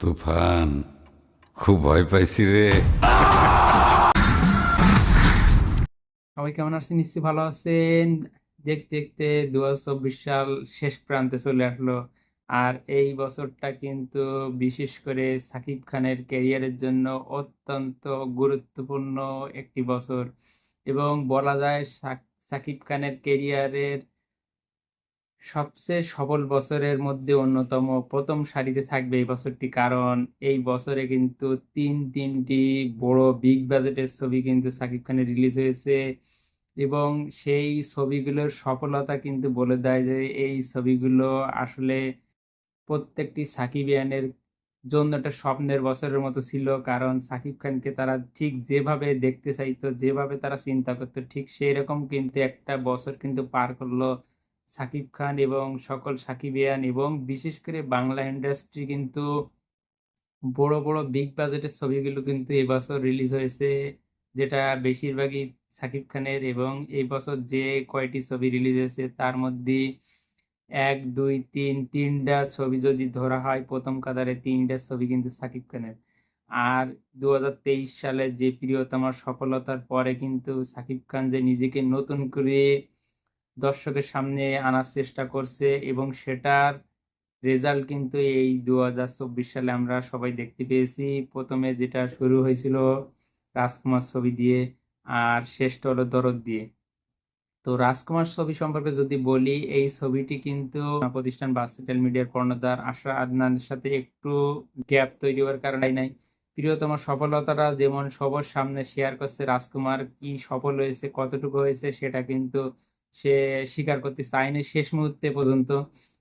তুফান, খুব ভয় পাইছি রে। সবাই কেমন আছেন? নিশ্চয়ই ভালো আছেন। দেখতে দেখতে দু চব্বিশ সাল শেষ প্রান্তে চলে আসলো। আর এই বছরটা কিন্তু বিশেষ করে সাকিব খানের ক্যারিয়ারের জন্য অত্যন্ত গুরুত্বপূর্ণ একটি বছর। এবং বলা যায় সাক- সাকিব খানের ক্যারিয়ারের সবচেয়ে সফল বছরের মধ্যে অন্যতম প্রথম সারিতে থাকবে এই বছরটি। কারণ এই বছরে কিন্তু তিন তিনটি বড় বিগ বাজেটের ছবি কিন্তু সাকিব খানের রিলিজ হয়েছে এবং সেই ছবিগুলোর সফলতা কিন্তু বলে দেয় যে এই ছবিগুলো আসলে প্রত্যেকটি সাকিব সাকিবিয়ানের জন্য একটা স্বপ্নের বছরের মতো ছিল। কারণ সাকিব খানকে তারা ঠিক যেভাবে দেখতে চাইতো, যেভাবে তারা চিন্তা করতো, ঠিক সেই রকম কিন্তু একটা বছর কিন্তু পার করল। সাকিব খান এবং সকল সাকিবিয়ান এবং বিশেষ করে বাংলা ইন্ডাস্ট্রি কিন্তু বড় বড় বিগ বাজেটের ছবিগুলো কিন্তু এবছর রিলিজ হয়েছে। যেটা বেশিরভাগই সাকিব খানের এবং এই বছর যে কয়টি ছবি রিলিজ হয়েছে তার মধ্যে এক, দুই, তিন, তিনটা ছবি যদি ধরা হয় প্রথম কাতারে তিনটা ছবি কিন্তু সাকিব খানের। আর দু হাজার তেইশ সালে যে প্রিয়তমার সফলতার পরে কিন্তু সাকিব খান যে নিজেকে নতুন করে দর্শকের সামনে আনার চেষ্টা করছে এবং সেটার রেজাল্ট কিন্তু এই দুই হাজার চব্বিশ সালে আমরা সবাই দেখতে পেয়েছি। প্রথমে যেটা শুরু হয়েছিল রাজকুমার ছবি দিয়ে আর শেষটা হলো দরদ দিয়ে। তো রাজকুমার ছবি সম্পর্কে যদি বলি, এই ছবিটি কিন্তু প্রতিষ্ঠান বাসিটাল মিডিয়ার কর্ণধার আশা আদনানের সাথে একটু গ্যাপ তৈরি হওয়ার কারণে নাই। প্রিয়তম সফলতাটা যেমন সবার সামনে শেয়ার করছে রাজকুমার, কি সফল হয়েছে, কতটুকু হয়েছে, সেটা কিন্তু সে স্বীকার করতে চায়নি শেষ মুহূর্তে পর্যন্ত।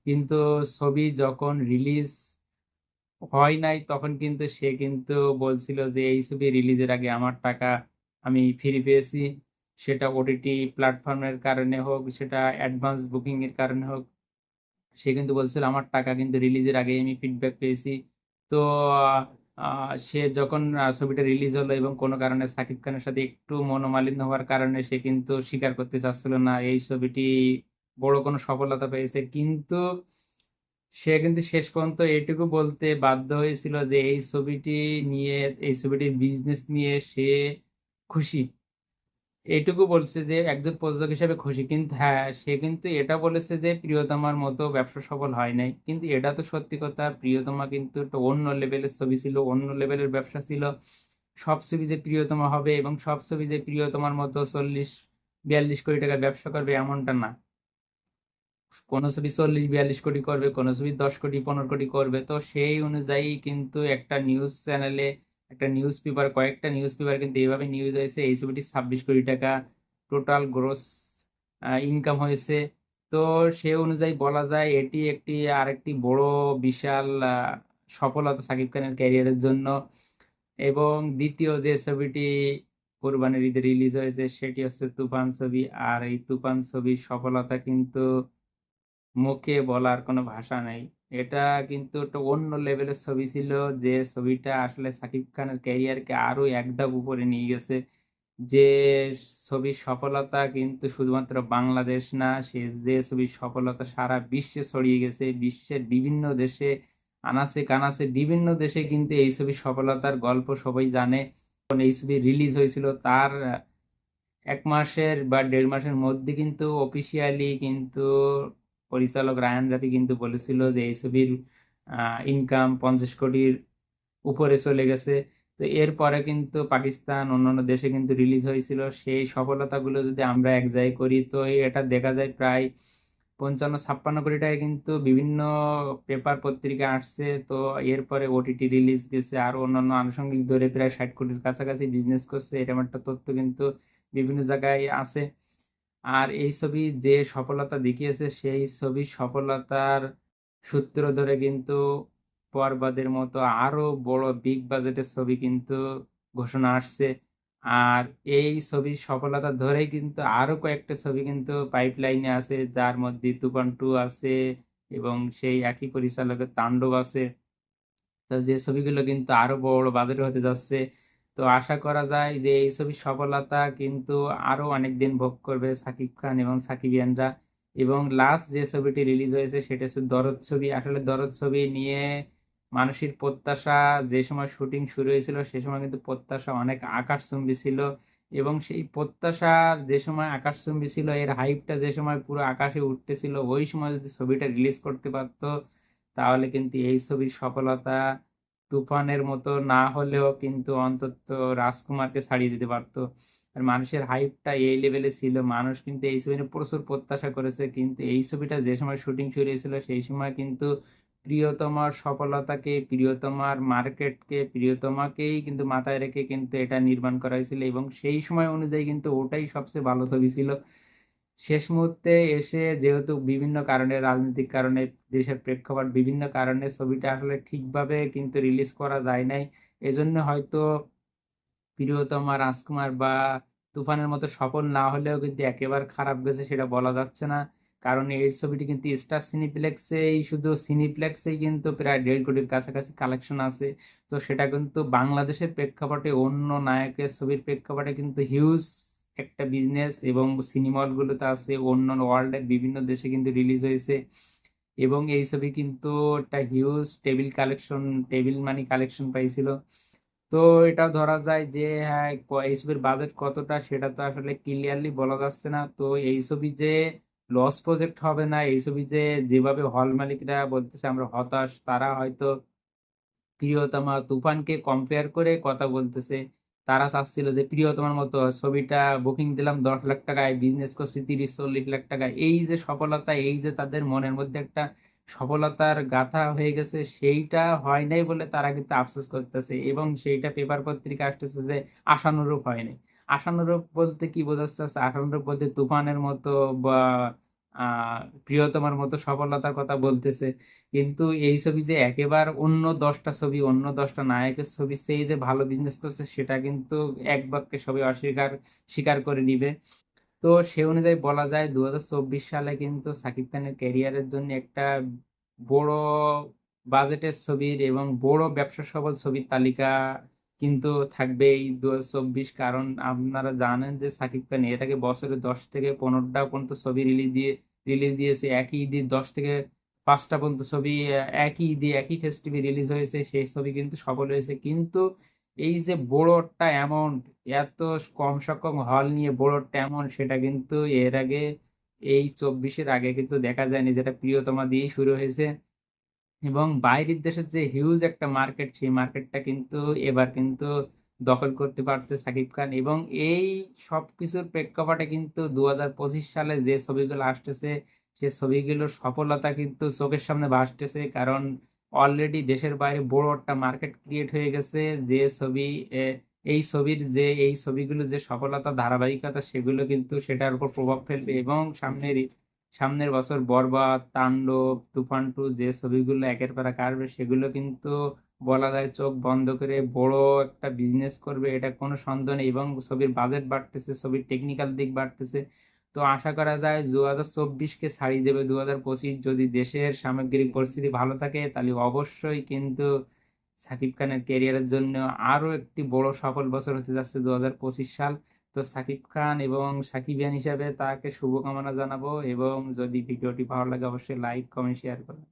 কিন্তু ছবি যখন রিলিজ হয় নাই, তখন কিন্তু সে কিন্তু বলছিল যে, এই ছবি রিলিজের আগে আমার টাকা আমি ফিরে পেয়েছি। সেটা ওটিটি প্ল্যাটফর্মের কারণে হোক, সেটা অ্যাডভান্স বুকিংয়ের কারণে হোক। সে কিন্তু বলছিল, আমার টাকা কিন্তু রিলিজের আগে আমি ফিডব্যাক পেয়েছি। তো সে যখন ছবিটা রিলিজ হলো এবং কোনো কারণে সাকিব খানের সাথে একটু মনোমালিন্য হওয়ার কারণে সে কিন্তু স্বীকার করতে চাচ্ছিল না, এই ছবিটি বড় কোনো সফলতা পেয়েছে। কিন্তু সে কিন্তু শেষ পর্যন্ত এটুকু বলতে বাধ্য হয়েছিল যে, এই ছবিটি নিয়ে, এই ছবিটির বিজনেস নিয়ে সে খুশি। এইটুকু বলছে যে একজন প্রযোজক হিসেবে খুশি। কিন্তু হ্যাঁ সে কিন্তু এটা বলেছে যে প্রিয়তমার মতো ব্যবসা সফল হয় নাই। কিন্তু এটা তো সত্যি কথা, প্রিয়তমা কিন্তু একটা অন্য লেভেলের ছবি ছিল, অন্য লেভেলের ব্যবসা ছিল। সব ছবি যে প্রিয়তমা হবে এবং সব ছবি যে প্রিয়তমার মতো চল্লিশ, বিয়াল্লিশ কোটি টাকা ব্যবসা করবে এমনটা না। কোনো ছবি চল্লিশ, বিয়াল্লিশ কোটি করবে, কোনো ছবি দশ কোটি, পনেরো কোটি করবে। তো সেই অনুযায়ী কিন্তু একটা নিউজ চ্যানেলে একটা নিউজ পেপার কয়েকটা নিউজ পেপার কিন্তু এইভাবে নিউজ হয়েছে, এই ছবিটি ছাব্বিশ কোটি টাকা টোটাল গ্রোস ইনকাম হয়েছে। তো সে অনুযায়ী বলা যায় এটি একটি, আরেকটি বড়, বিশাল সফলতা সাকিব খানের ক্যারিয়ারের জন্য। এবং দ্বিতীয় যে ছবিটি কোরবানির ঈদে রিলিজ হয়েছে, সেটি হচ্ছে তুফান ছবি। আর এই তুফান ছবির সফলতা কিন্তু মুখে বলার কোনো ভাষা নেই। এটা কিন্তু একটা অন্য লেভেলের ছবি ছিল যে ছবিটা আসলে সাকিব খানের ক্যারিয়ারকে আরও এক ধাপ উপরে নিয়ে গেছে। যে ছবির সফলতা কিন্তু শুধুমাত্র বাংলাদেশ না, সে যে ছবির সফলতা সারা বিশ্বে ছড়িয়ে গেছে, বিশ্বের বিভিন্ন দেশে আনাচে কানাচে বিভিন্ন দেশে কিন্তু এই ছবির সফলতার গল্প সবাই জানে। এই ছবি রিলিজ হয়েছিল তার এক মাসের বা দেড় মাসের মধ্যে কিন্তু অফিসিয়ালি কিন্তু পরিচালক রায়ান রাফি কিন্তু বলেছিল যে এই ছবির ইনকাম পঞ্চাশ কোটির উপরে চলে গেছে। তো এরপরে কিন্তু পাকিস্তান, অন্যান্য দেশে কিন্তু রিলিজ হয়েছিল। সেই সফলতাগুলো যদি আমরা এক জায়গায় করি, তো এটা দেখা যায় প্রায় পঞ্চান্ন, ছাপ্পান্ন কোটি কিন্তু বিভিন্ন পেপার পত্রিকা আসছে। তো এরপরে ওটিটি রিলিজ গেছে আর অন্যান্য আনুষঙ্গিক ধরে প্রায় ষাট কোটির কাছাকাছি বিজনেস করছে। এরকম একটা তথ্য কিন্তু বিভিন্ন জায়গায় আছে। আর এই ছবি যে সফলতা দেখিয়েছে, সেই ছবির সফলতার সূত্র ধরে কিন্তু পর্বাদের মতো আরও বড় বিগ বাজেটের ছবি কিন্তু ঘোষণা আসছে। আর এই ছবির সফলতা ধরেই কিন্তু আরও কয়েকটা ছবি কিন্তু পাইপলাইনে আছে, যার মধ্যে তুফান টু আছে এবং সেই একই পরিচালকের তাণ্ডব আছে। তো যে ছবিগুলো কিন্তু আরও বড় বাজেট হতে যাচ্ছে তো আশা করা যায় যে এই ছবির সফলতা কিন্তু আরও অনেক দিন ভোগ করবে সাকিব খান এবং সাকিবিয়ানরা। এবং লাস্ট যে ছবিটি রিলিজ হয়েছে সেটা হচ্ছে দরদ ছবি। আসলে দরদ ছবি নিয়ে মানুষের প্রত্যাশা যে সময় শুটিং শুরু হয়েছিল সে সময় কিন্তু প্রত্যাশা অনেক আকাশচুম্বী ছিল। এবং সেই প্রত্যাশা যে সময় আকাশচুম্বী ছিল, এর হাইপটা যে সময় পুরো আকাশে উঠতেছিল, ওই সময় যদি ছবিটা রিলিজ করতে পারতো, তাহলে কিন্তু এই ছবির সফলতা তুফানের মতো না হলেও কিন্তু অন্তত রাজকুমারকে ছাড়িয়ে দিতে পারতো। আর মানুষের হাইপটা এই লেভেলে ছিল, মানুষ কিন্তু এই ছবি নিয়ে প্রচুর প্রত্যাশা করেছে, কিন্তু এই ছবিটা যে সময় শুটিং শুরু হয়েছিল, সেই সময় কিন্তু প্রিয়তমার সফলতাকে, প্রিয়তমার মার্কেটকে প্রিয়তমাকেই কিন্তু মাথায় রেখে কিন্তু এটা নির্মাণ করা হয়েছিল এবং সেই সময় অনুযায়ী কিন্তু ওটাই সবচেয়ে ভালো ছবি ছিল। শেষ মুহূর্তে এসে যেহেতু বিভিন্ন কারণে, রাজনৈতিক কারণে, দেশের প্রেক্ষাপট বিভিন্ন কারণে ছবিটা আসলে ঠিকভাবে কিন্তু রিলিজ করা যায় নাই। এজন্য হয়তো প্রিয়তমা রাজকুমার বা তুফানের মতো সফল না হলেও কিন্তু একেবারে খারাপ গেছে সেটা বলা যাচ্ছে না। কারণ এই ছবিটি কিন্তু স্টার সিনিপ্লেক্সেই শুধু সিনিপ্লেক্সেই কিন্তু প্রায় দেড় কোটির কাছাকাছি কালেকশন আছে। তো সেটা কিন্তু বাংলাদেশের প্রেক্ষাপটে অন্য নায়কের ছবির প্রেক্ষাপটে কিন্তু হিউজ একটা বিজনেস এবং সিনেমা হলগুলোতে আছে অন্য ওয়ার্ল্ডের বিভিন্ন দেশে কিন্তু রিলিজ হয়েছে। এবং এই ছবি কিন্তু একটা huge table collection table money collection পাইছিল। তো এটাও ধরা যায় যে হ্যাঁ এই ছবির বাজেট কতটা সেটা তো আসলে ক্লিয়ারলি বলা যাচ্ছে না। তো এই ছবি যে লস প্রজেক্ট হবে না, এই ছবি যে যেভাবে হল মালিকরা বলতেছে আমরা হতাশ, তারা হয়তো প্রিয়তমা তুফানকে কম্পেয়ার করে কথা বলতেছে। তারা চাচ্ছিল যে, প্রিয়, তোমার মতো ছবিটা বুকিং দিলাম দশ লাখ টাকায় বিজনেস করছি তিরিশ, চল্লিশ লাখ টাকায়। এই যে সফলতা, এই যে তাদের মনের মধ্যে একটা সফলতার গাথা হয়ে গেছে, সেইটা হয় নাই বলে তারা কিন্তু আফসোস করতেছে এবং সেইটা পেপার পত্রিকা আসতেছে যে, আশানুরূপ হয় নাই। আশানুরূপ বলতে কি বোঝাচ্ছে? আশানুরূপ বলতে তুফানের মতো বা প্রিয়তমার মতো সফলতার কথা বলতেছে। কিন্তু এই ছবি যে একেবারে অন্য দশটা ছবি, অন্য দশটা নায়কের ছবি সেই যে ভালো বিজনেস করছে, সেটা কিন্তু এক বাক্যে সবাই অস্বীকার, স্বীকার করে নিবে। তো সে অনুযায়ী বলা যায় দু হাজার চব্বিশ সালে কিন্তু সাকিব খানের ক্যারিয়ারের জন্য একটা বড় বাজেটের ছবির এবং বড় ব্যবসা সফল ছবির তালিকা কিন্তু থাকবে এই দু হাজার চব্বিশ কারণ আপনারা জানেন যে সাকিব খান আগে বছরে দশ থেকে পনেরোটা পর্যন্ত ছবি রিলিজ দিয়ে রিলিজ দিয়েছে। একই ঈদে দশ থেকে পাঁচটা পর্যন্ত ছবি, একই ঈদে একই ফেস্টিভে রিলিজ হয়েছে, সেই ছবি কিন্তু সফল হয়েছে। কিন্তু এই যে বড় একটা অ্যামাউন্ট এত কম সংখ্যক হল নিয়ে বড় একটা অ্যামাউন্ট সেটা কিন্তু এর আগে, এই চব্বিশের আগে কিন্তু দেখা যায়নি। যেটা প্রিয়তমা দিয়েই শুরু হয়েছে। এবং বাইরের দেশের যে হিউজ একটা মার্কেট সেই মার্কেটটা কিন্তু এবার কিন্তু দখল করতে পারছে সাকিব খান এবং এই সব কিছুর প্রেক্ষাপটে কিন্তু দু হাজার পঁচিশ সালে যে ছবিগুলো আসতেছে, সে ছবিগুলোর সফলতা কিন্তু চোখের সামনে ভাসতেছে কারণ অলরেডি দেশের বাইরে বড় একটা মার্কেট ক্রিয়েট হয়ে গেছে। যে ছবি এই ছবির যে, এই ছবিগুলো যে সফলতা, ধারাবাহিকতা, সেগুলো কিন্তু সেটার উপর প্রভাব ফেলবে এবং সামনের সামনের বছর বরবাদ, তাণ্ডব তুফান টু যে ছবিগুলো একের পর এক আসবে, সেগুলো কিন্তু বলা যায় চোখ বন্ধ করে বড় একটা বিজনেস করবে, এটা কোনো সন্দেহ নেই এবং ছবির বাজেট বাড়তেছে, ছবির টেকনিক্যাল দিক বাড়তেছে। তো আশা করা যায় দু হাজার চব্বিশকে ছাড়িয়ে যাবে দু হাজার পঁচিশ। যদি দেশের সামগ্রিক পরিস্থিতি ভালো থাকে, তাহলে অবশ্যই কিন্তু সাকিব খানের ক্যারিয়ারের জন্য আরও একটি বড় সফল বছর হতে যাচ্ছে দু হাজার পঁচিশ সাল। তো সাকিব খান এবং সাকিবিয়ান হিসাবে তাকে শুভকামনা জানাব এবং যদি ভিডিওটি ভালো লাগে অবশ্যই লাইক কমেন্ট শেয়ার করুন